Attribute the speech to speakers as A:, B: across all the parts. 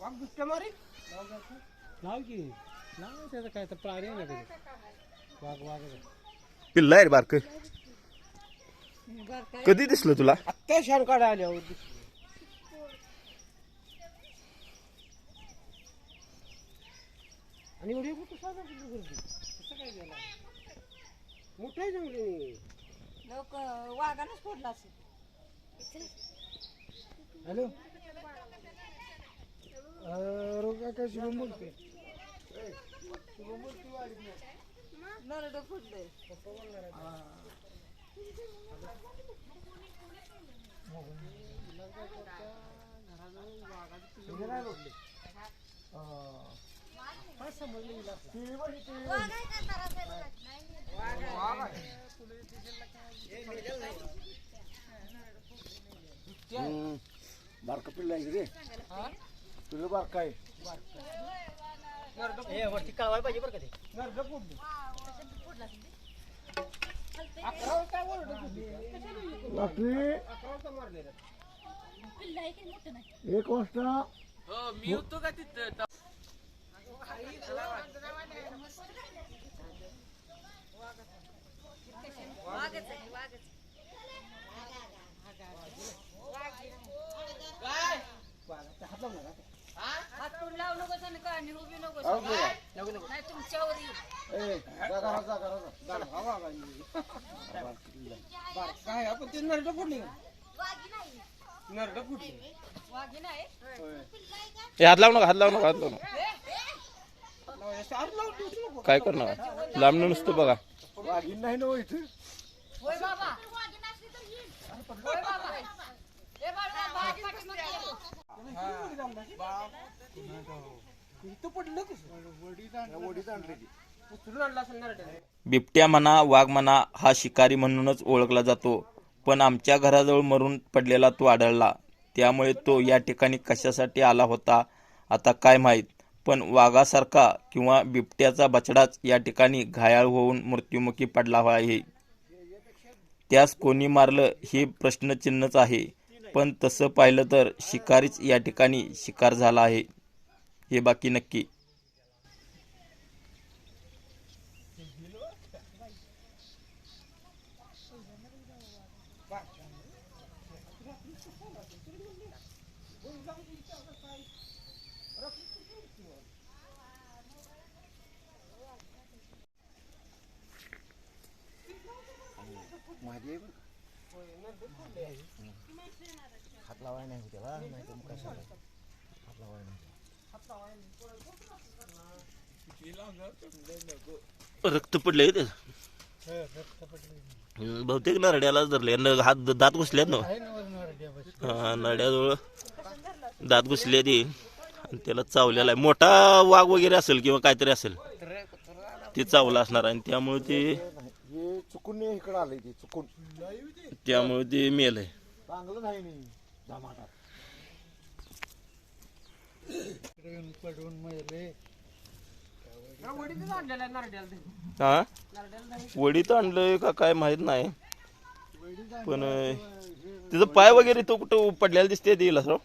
A: वाघ बिबट्या मारी
B: नाव की नाव त्याचं काय तर प्राणी आहे ना त्याचं वाघ वाघ
C: पिल्ला आहे बारक. कधी दिसलं तुला?
A: आत्ता शान काढा आल्या होती आणि एवढी मोठी साधा किती गर्दी कसं काय गेला मोठं आहे जंगली
D: लोक वाघानच फोडला असेल.
A: हॅलो? बोलते
D: फुटलंय
C: बारक पिल्ला आहे रे? तुझं
A: वरती पाहिजे बरं का ते. फुटली अकरा वाजता होती.
C: एक वाजता
D: वाघच आहे वाघच
A: वाघाचा हात लावू नका.
D: हात तोंड लावू नकोस आणि काय निघू बी नकोस नाही तुमच्यावर येईल
A: हा वाघ आहे. बरं, काय आपण ते नरड फुटली का? नरड फुटली
D: वाघी नाही
C: ए हात लावू नका हात लावू नका हात लावू नका
A: लावा, असं आत लावून नको.
C: काय करणार लांबणं नुसतं बघा वाघीन नाही ना इथं
D: होय बाबा होय बाबा ए बाळा बाग पाठीमागे ये.
A: इथं पडलं.
E: बिबट्या म्हणा वाघ म्हणा हा शिकारी म्हणूनच ओळखला जातो. पण आमच्या घराजवळ मरून पडलेला तो आढळला. त्यामुळे तो या ठिकाणी कशासाठी आला होता आता काय माहीत. पण वाघासारखा किंवा बिबट्याचा बछडाच या ठिकाणी घायाळ होऊन मृत्युमुखी पडला आहे. त्यास कोणी मारलं हे प्रश्नचिन्हच आहे. पण तसं पाहिलं तर शिकारीच या ठिकाणी शिकार झाला आहे. हे बाकी नक्की.
C: माझी लावाय नाही त्याला नाही तर मग कशाला हात लावाय नाही
E: रक्त पडले ते बहुतेक नरड्यालाच धरले न हात दात घुसल्यात ना. हा नरड्याजवळ दात घुसले ती. आणि त्याला चावलेला आहे. मोठा वाघ वगैरे असेल किंवा काहीतरी असेल ते चावलं असणार आणि त्यामुळे ते
C: चुकून इकडं आलंय ते चुकून.
E: त्यामुळे ते मेल आहे
C: चांगलं नाही.
A: हा,
E: वडीत आणलंय का काय माहीत नाही. पण तिचं पाय वगैरे तो कुठं पडलेला दिसते देईल असं.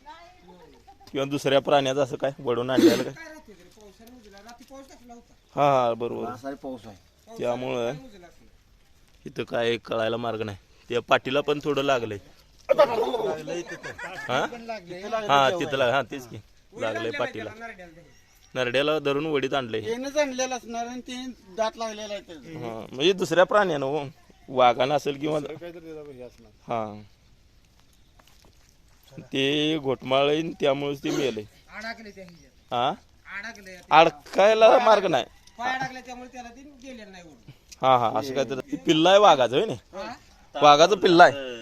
E: किंवा दुसऱ्या प्राण्याचं असं काय वडून आणलेलं काय. हा हा बरोबर.
C: पाऊस आहे
E: त्यामुळं इथं काय कळायला मार्ग नाही. त्या पाठीला पण थोडं लागलंय. हा? हा तिथं लाग हा तेच की. लागलंय पाठीला
A: नरड्याला
E: धरून वडीत आणलंय.
B: येणंच आणलेलं असणार आणि ते दात लागलेला आहे त्याचं.
E: हा म्हणजे दुसऱ्या प्राण्यानं हो. वाघानं असेल किंवा हा. ते घोटमाळ त्यामुळेच ते मेलंय.
A: अडकले त्या ह्याच्यात.
E: हा?
A: अडकले
E: अडकायला मार्ग नाही.
A: पाय अडकले त्यामुळे त्याला ते गेलेलं नाही उडून
E: हा हा असं काय तर पिल्ला आहे वाघाचं होय ना वाघाचं पिल्ला आहे.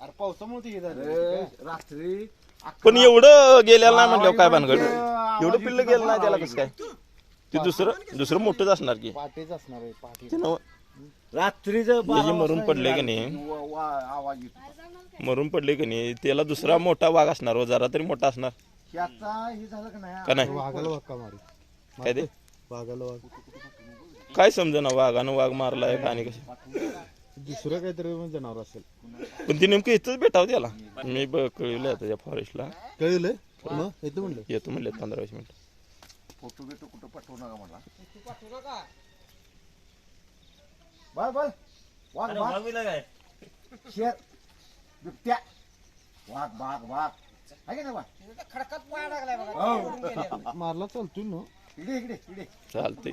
C: अरे पावसामुळे ते हे झालं रात्री
E: पण एवढं गेलेलं नाही म्हणलं काय भानगड? एवढं पिल्लं गेलं नाही त्याला कसं काय? ते दुसरं दुसरं मोठंच असणार की.
C: पाठीच असणार आहे पाठी
E: ते नवं.
C: रात्रीचं
E: हे जे मरून पडले की नाही?
C: वा- वा- आवाज येतो.
E: मरून पडले की नाही त्याला दुसरा मोठा वाघ असणार हो जरा तरी मोठा असणार.
C: याचा हे झालं का नाही?
E: का नाही?
B: वाघाला वाघ मारी
E: काय ते?
B: वाघाला वाघ.
E: काय समजा ना वाघानं वाघ मारलाय का आणि कसं?
F: दुसरं काहीतरी जनावर असेल.
E: पण ती नेमकं इथंच भेटावं त्याला. मी ब- कळवलं आता त्या फॉरेस्टला
F: कळलं? मग येतो म्हणलं.
E: येतो म्हणले पंधरा वीस मिनिट.
C: फोटो बिटो कुठं पाठवू नका मला.
A: तू पाठवू नका.
C: बस बस वाघ वाघ शेर. बिबट्या. वाघ वाघ वाघ. आहे ना वाघ?
A: खडकात पाय लागलाय बघा.
C: हो.
F: मारला चालतोय ना.
E: चालते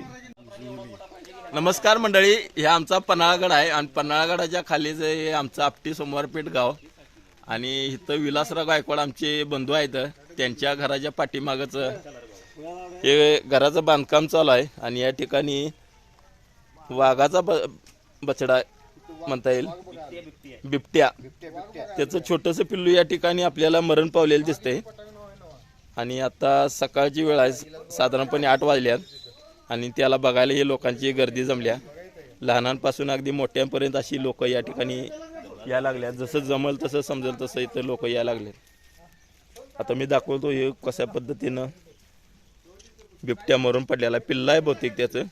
E: नमस्कार मंडळी हे आमचा पन्हाळगड आहे आणि पन्हाळगडाच्या खाली जे हे आमचं आपटी सोमवारपेठ गाव आणि इथं विलासराव गायकवाड आमचे बंधू आहेत त्यांच्या घराच्या पाठीमागच हे घराचं बांधकाम चालू आहे आणि या ठिकाणी वाघाचा ब बछडा म्हणता येईल. बिबट्या. त्याचं छोटंसं पिल्लू या ठिकाणी आपल्याला मरण पावलेलं दिसतंय. आणि आता सकाळची वेळ आहे साधारणपणे आठ वाजल्यात. आणि त्याला बघायला ही लोकांची गर्दी जमल्या. लहानांपासून अगदी मोठ्यांपर्यंत अशी लोक या ठिकाणी या लागल्यात. जसं जमल तसं समजेल तसं इथं लोक या लागले आता मी दाखवतो हे कशा पद्धतीनं बिबट्या मरून पडलेला. आहे. पिल्ला आहे बहुतेक त्याचं.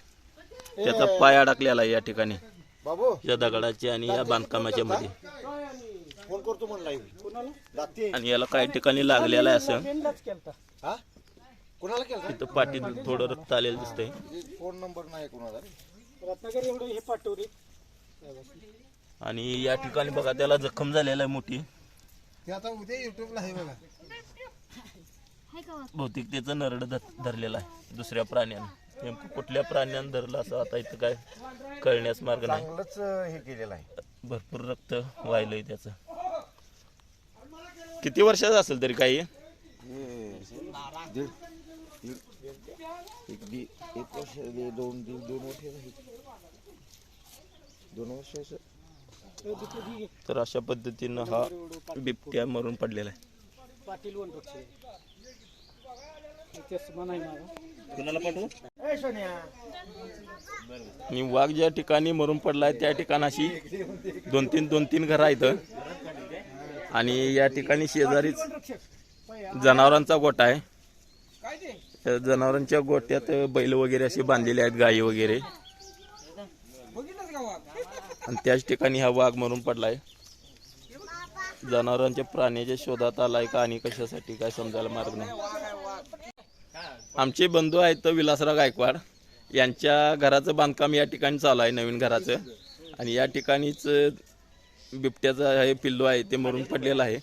E: त्याचा पाय अडकलेला आहे या ठिकाणी. या दगडाच्या आणि या बांधकामाच्या मध्ये.
C: फोन करतो म्हणला कोणाला?
E: आणि याला काही ठिकाणी लागलेलं आहे असं.
A: केलता.
C: हा? कोणाला केलं
E: इथं पाठीत थोडं रक्त आलेलं दिसतंय.
C: फोन नंबर नाही कोणाला
A: रत्नागिरी एवढं हे पाठवली.
E: आणि या ठिकाणी बघा त्याला जखम झालेला आहे मोठी.
F: ते आता उद्या युट्यूबला आहे बघा.
E: बहुतेक त्याचं नरड ध- धरलेलं आहे. दुसऱ्या प्राण्यानं. नेमकं कुठल्या प्राण्यानं धरलं असं आता इथं काय कळण्यास मार्ग नाही.
C: चांगलंच हे केलेलं आहे.
E: भरपूर रक्त वाहिलंय त्याचं. किती वर्षाचं असेल तरी काही?
C: दीड एक वर्ष दोन दीड दोन वर्ष झाली. दोन वर्षाचं
E: तर अशा पद्धतीनं हा बिबट्या मरून पडलेला आहे.
A: पाटील वन पक्ष नाही माझा
E: आणि वाघ ज्या ठिकाणी मरून पडलाय त्या ठिकाणाशी दोन तीन दोन तीन घरं आहेत. आणि या ठिकाणी शेजारीच जनावरांचा गोठा आहे. जनावरांच्या गोट्यात बैल वगैरे असे बांधलेले आहेत गायी वगैरे. आणि त्याच ठिकाणी हा वाघ मरून पडलाय. जनावरांच्या प्राण्याच्या शोधात आलाय का आणि कशासाठी काय समजायला मार्ग नाही. आमचे बंधू आहेत विलासराव गायकवाड. यांच्या घराचं बांधकाम या ठिकाणी चालू आहे नवीन घराचं. आणि या ठिकाणीच बिबट्याचं हे पिल्लू आहे ते मरून पडलेलं आहे.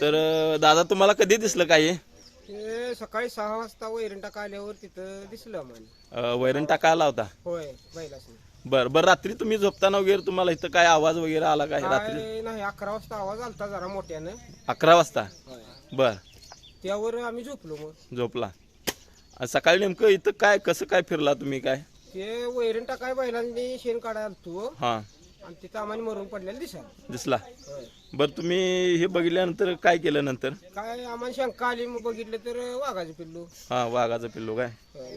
E: तर दादा तुम्हाला कधी दिसलं काय हे?
A: सकाळी सहा वाजता वैरण टाका आल्यावर तिथं दिसलं आम्हाला.
E: अं, वैरण टाका आला होता?
A: होय
E: बर बर रात्री तुम्ही झोपताना वगैरे तुम्हाला इथं काय आवाज वगैरे आला काय? रात्री
A: काय नाही अकरा वाजता आवाज आलता जरा मोठ्यानं.
E: अकरा वाजता? बर.
A: त्यावर आम्ही झोपलो मग.
E: झोपला. सकाळी नेमकं इथं काय कसं काय फिरला तुम्ही काय?
A: ते वैरण टाकाय बैलांनी शेण काढायला तू
E: हां.
A: आणि तिथं आम्हाला मरून पडलेलं दिसाल
E: दिसला.
A: होय.
E: बरं तुम्ही हे बघितल्यानंतर काय केलं नंतर
A: काय आम्हाला शंका आली मग बघितलं तर वाघाचं पिल्लू.
E: हां वाघाचं पिल्लू काय?
A: होय.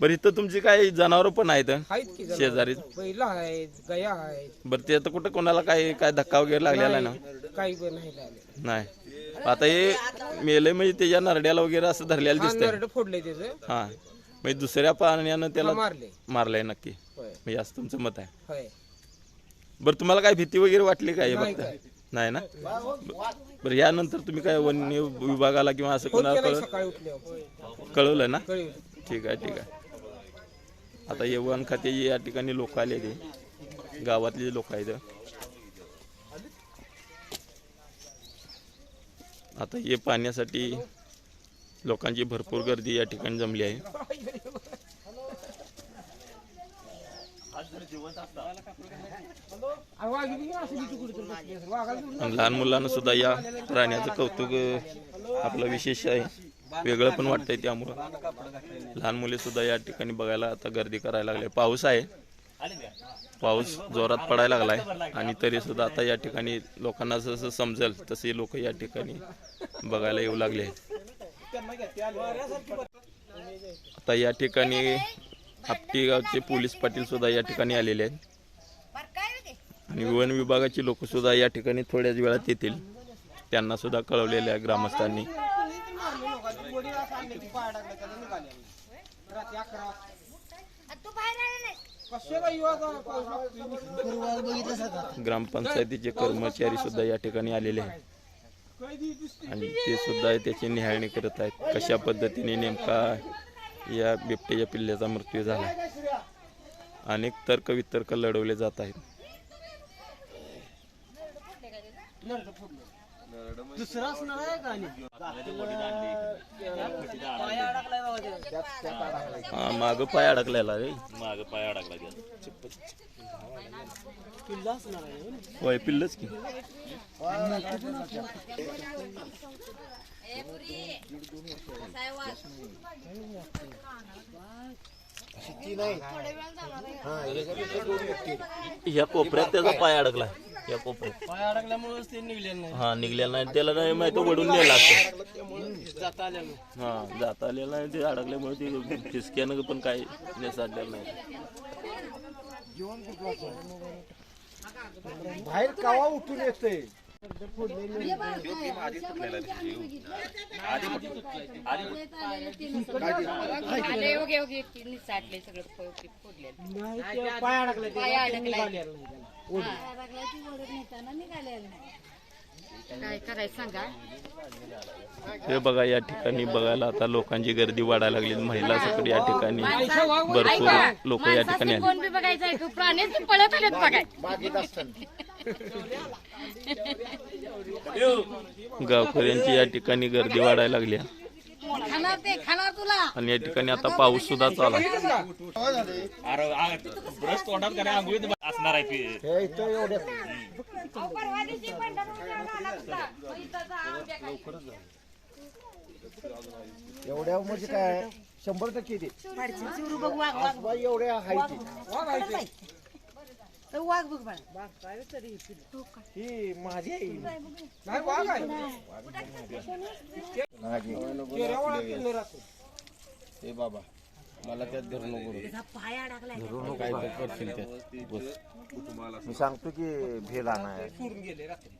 E: बरं इथं तुमची काय जनावरं पण आहेत
A: आहेत की जनावरं.
E: शेजारी
A: बैल आहेत गया आहेत.
E: बरं ते आता कुठं कोणाला काय काय धक्का वगैरे लागलेला आहे ना?
A: काही पण नाही लागले.
E: नाही. आता हे मेलंय म्हणजे त्याच्या नरड्याला वगैरे असं धरलेलं दिसतंय.
A: नरड फोडले त्याचं.
E: हां. म्हणजे दुसऱ्या प्राण्यानं त्याला
A: मारले
E: मारलंय नक्की.
A: होय.
E: म्हणजे असं तुमचं मत आहे.
A: होय.
E: बरं तुम्हाला काय भीती वगैरे वाटली काय हे
A: नाही
E: बघता. नाही ना? बरं यानंतर तुम्ही काय वन्य विभागाला किंवा असं कोणाला
A: सकाळी उठल्यावर
E: कळवलं ना? ठीक आहे ठीक आहे. आता हे वन खात्याचे या ठिकाणी लोक आले ते. गावातले लोक आहेत. आता हे पाहण्यासाठी लोकांची भरपूर गर्दी या ठिकाणी जमली आहे
A: वाघिणी असं भीती कुठेतरी बसली असेल. वाघाला सोडून
E: आणि लहान मुलांना सुद्धा या प्राण्याचं कौतुक आपलं विशेष आहे. वेगळं पण वाटतंय त्यामुळं. लहान मुले सुद्धा या ठिकाणी बघायला आता गर्दी करायला लागले. पाऊस आहे. पाऊस जोरात पडायला लागलाय. आणि तरी सुद्धा आता या ठिकाणी लोकांना जसं समजेल तसे लोक या ठिकाणी बघायला येऊ लागले. आहेत आता या ठिकाणी आपटेगावचे पोलीस पाटील सुद्धा या ठिकाणी आलेले आहेत. आणि वन विभागाची लोक सुद्धा या ठिकाणी थोड्याच वेळात येतील. त्यांना सुद्धा कळवलेले आहे ग्रामस्थांनी. ग्रामपंचायतीचे कर्मचारी सुद्धा या ठिकाणी आलेले आहेत. आणि ते सुद्धा त्याची निहाळणी करत आहेत. कशा पद्धतीने नेमका या बिबट्याच्या पिल्ल्याचा मृत्यू झाला. अनेक तर्क वितर्क लढवले जात आहेत.
B: दुसरा असणार आहे का आणि?
E: हा, मागं पाय अडकलेला रे.
B: किल्ला असणार आहे हो ना?
E: होय पिल्लच की. ह्या कोपऱ्यात त्याचा पाय अडकला. या कोपऱ्यात.
B: पाय अडकल्यामुळेच ते निघलेलं नाही.
E: हा निघलेला नाही. त्याला नाही माहिती वडून नेला असं.
B: जाता नाही.
E: हा जाता आलेला नाही. ते अडकल्यामुळे ते ठिसक्यानं पण काय नेसाडलेलं नाही.
C: बाहेर कावा उठून येतोय.
D: आले ओके ओके तिन्ही साठले सगळं फोडले.
B: पाय अडकले
D: पाय अडकले.
B: त्याला.
D: काय करायचं सांगा?
E: हे बघा या ठिकाणी बघायला आता लोकांची गर्दी वाढायला लागली. महिला सकट या ठिकाणी भरपूर लोक या ठिकाणी आले
D: कोण बी बघायचं आहे प्राणीच पळत आलेत बघाय
C: बागेत असताना
E: गावकऱ्यांची या ठिकाणी गर्दी वाढायला लागली.
D: खाणार ते खाणार तुला.
E: आणि या ठिकाणी आता पाऊस सुद्धा चालू आहे.
C: हे इथं एवढे
D: परवा दिवशी पंढरपूरला
C: एवढ्या म्हणजे काय शंभर टक्के एवढ्या हायती
A: वाघ आहे ते.
C: ही माझी आई.
A: नाही वाघ आहे. राहतो.
F: हे बाबा मला त्यात धरू नको काय तर करशील त्यात? बस.
C: मी सांगतो की भेल आहे
A: चुरून गेले रात्री.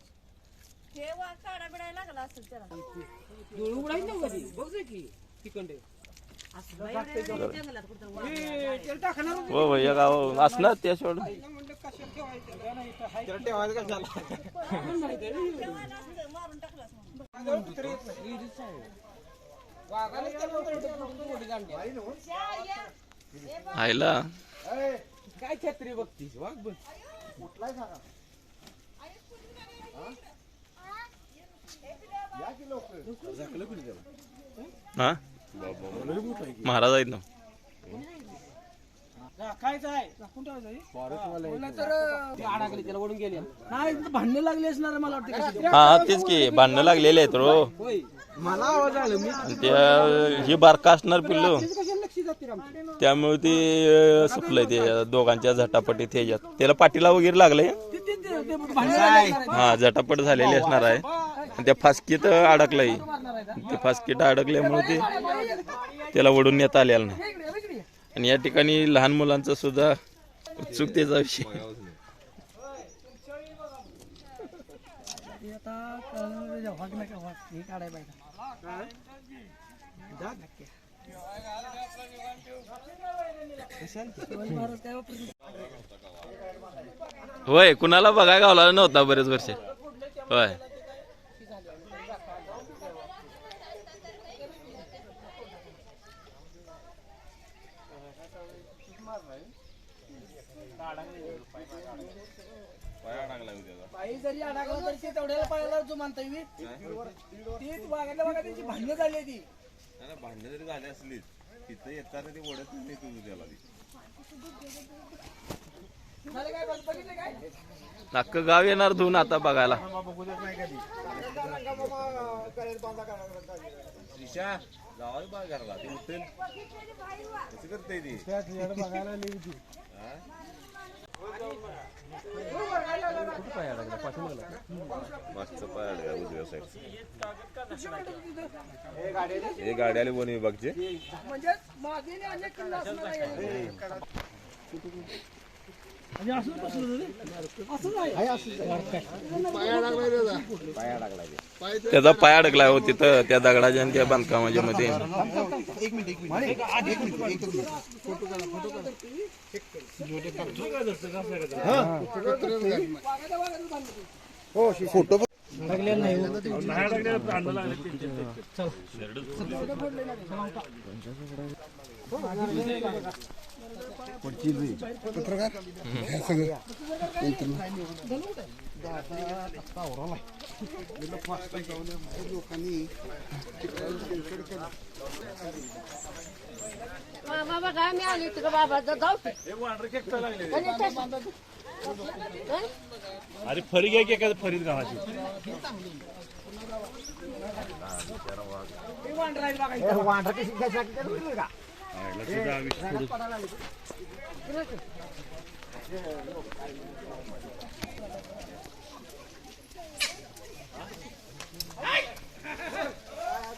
B: डोळे उघडायचे ना कधी बघ जा की तिकडे.
A: हे होते.
E: हो हो, या गाव असणार त्याशिवाय. आयला
B: काय छत्री बघतीस? वाघ बघ.
E: हा महाराज आहेत ना
B: राखायचं आहे राखून ठेवायचं आहे. म्हणलं तर ते अडकले त्याला ओढून गेले. नाही तिथं भांडणं लागली असणार आहे मला वाटतं
E: हा तेच की भांडणं लागलेले आहेत रो
B: होय. मला आवाज आला मी
E: आणि त्या हे बारका असणार पिल्लू. त्यामुळे ते सुटलंय ते दोघांच्या झटापटीत ह्याच्यात त्याला पाठीला वगैरे लागलंय. हा झटापट झालेली असणार आहे. त्या फासकीत अडकलंय. ते फासकीत अडकल्यामुळे ते त्याला ओढून नेता आलेलं नाही. आणि या ठिकाणी लहान मुलांचा सुद्धा उत्सुकतेचा विषय. होय कुणाला बघायला गावला नव्हता बरेच वर्ष. होय.
B: जरी अडकला तरी ते तेवढ्याला पायाला जो म्हणता येईल ती वागायला बघा त्यांची भांडणं झाली ती.
F: भांडणं जरी झाली असली तिथं येताना ते ओढत नाही तुझं त्याला.
B: झालं काय बघ- बघितलं काय?
E: अख्खं गाव येणार धुवून आता बघायला.
F: ईशा जावा बा घरला ते उठेल. कसं करते ती? मागचं पाय अडका उजव्या साईडचं हे गाड्याला वन विभागचे
B: म्हणजे मागे अनेक किल्ला असणार असं नाही.
G: पाया लागला ते.
H: त्याचा पाय अडकला हो तिथं त्या दगडाच्या आणि त्या बांधकामाच्या मध्ये.
D: फोटो पत्रकार تطور والله يلف ما
C: अरे फरी घ्या की एखादं फरीत गावाची.